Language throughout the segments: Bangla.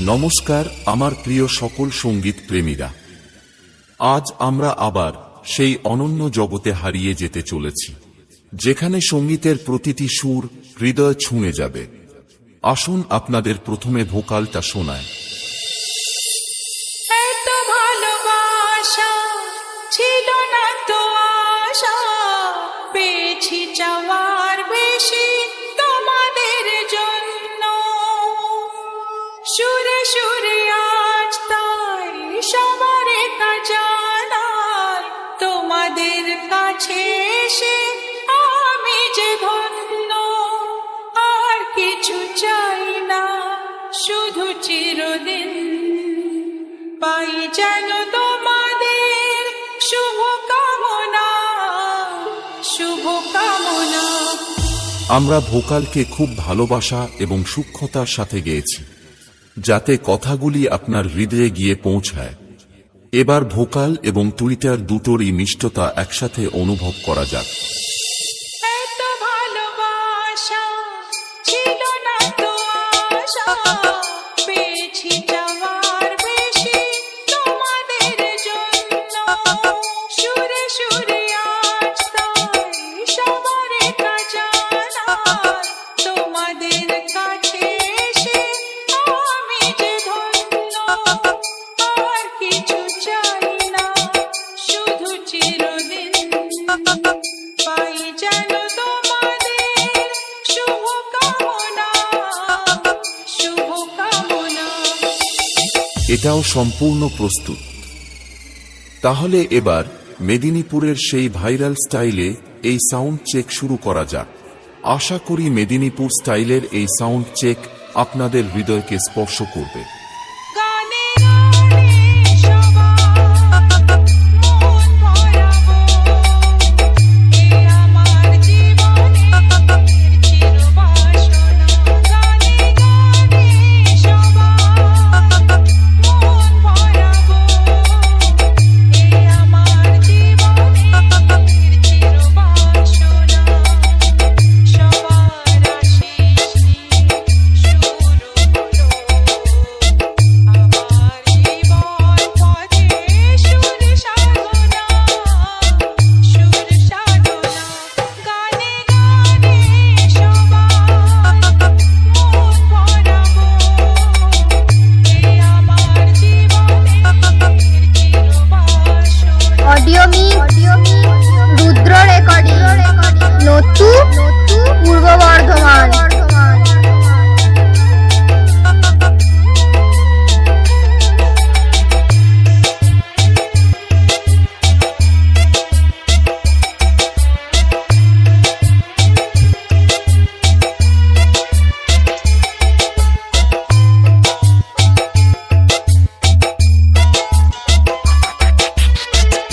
নমস্কার, আমার প্রিয় সকল সংগীত প্রেমীরা। আজ আমরা আবার সেই অনন্য জগতে হারিয়ে যেতে চলেছি, যেখানে সঙ্গীতের প্রতিটি সুর হৃদয় ছুঁয়ে যাবে। আসুন আপনাদের প্রথমে ভোকালটা শোনায়। ছিল না তো আশা, পেয়েছি যাওয়ার তোমাদের কাছে এসে আমি যে ধন্য, আর কিছু চাই না, শুধু চিরদিন। পাই যেন তোমাদের শুভ কামনা শুভ কামনা। আমরা ভোকালকে খুব ভালোবাসা এবং সূক্ষ্মতার সাথে গেয়েছি, যাতে কথাগুলি আপনার হৃদয়ে গিয়ে পৌঁছায়। এবার ভোকাল এবং টুইটার দুটোরই মিষ্টতা একসাথে অনুভব করা যাক। Oh, তো আশা। এটাও সম্পূর্ণ প্রস্তুত। তাহলে এবার মেদিনীপুরের সেই ভাইরাল স্টাইলে এই সাউন্ড চেক শুরু করা যাক। আশা করি মেদিনীপুর স্টাইলের এই সাউন্ড চেক আপনাদের হৃদয়কে স্পর্শ করবে।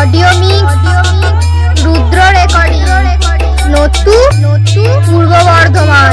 Audio mix Rudra recording. নতু পূর্ব বর্ধমান